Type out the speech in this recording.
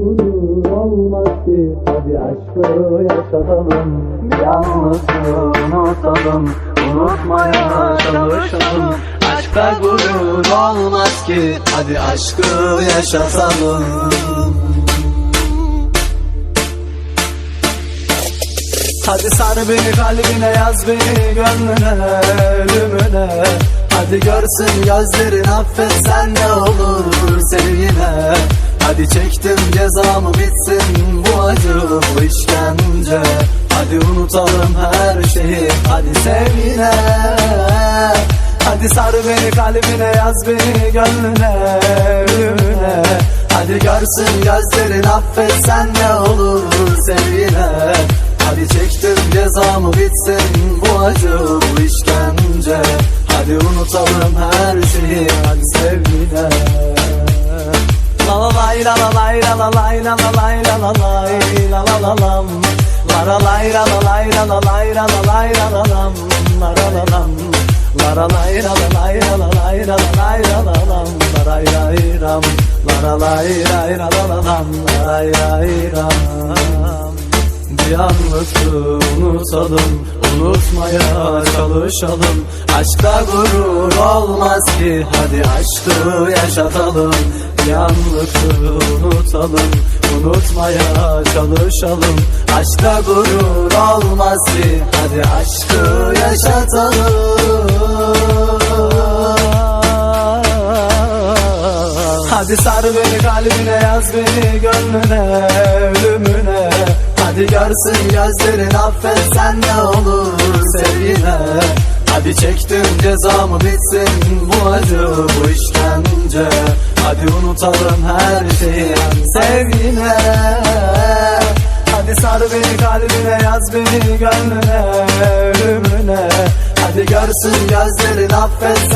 gurur olmaz ki Hadi aşkı yaşatalım. Yalnızlığı unutalım Unutmaya çalışalım. Aşkta gurur olmaz ki Hadi aşkı yaşatalım. Hadi sar beni kalbine yaz beni gönlüne ölümüne. Hadi görsün gözlerin affet sen ne olur sevgine cezamı bitsin bu acı bu işkence. Hadi unutalım her şeyi hadi sevgine Hadi sar beni kalbine yaz beni gönlüne ölümüne Hadi görsün gözlerin affet sen ne olur sevgine Hadi çektim cezamı bitsin bu acı bu işkence. Hadi unutalım her şeyi hadi sevgine lay la la lay la la lay la la lay la la lay la la la lam La la lay la la lay la la lay la la lay la la lam La la la lam La la lay la la lay la la lay la la lay la la lam La lay lay ram La la lay la la la lam La lay lay ram anlısı unutalım Unutmaya çalışalım. Aşkta gurur olmaz ki Hadi aşkı yaşatalım. Bir anlısı unutalım Unutmaya çalışalım. Aşkta gurur olmaz ki Hadi aşkı yaşatalım. Hadi sar beni kalbine yaz beni gönlüne Görsün gözlerin affet sen ne olur sevgine. Hadi çektim cezamı bitsin bu acı bu işkence. Hadi unutalım her şeyi sevgine. Hadi sar beni kalbine yaz beni gönlüne ölümüne. Hadi görsün gözlerin affet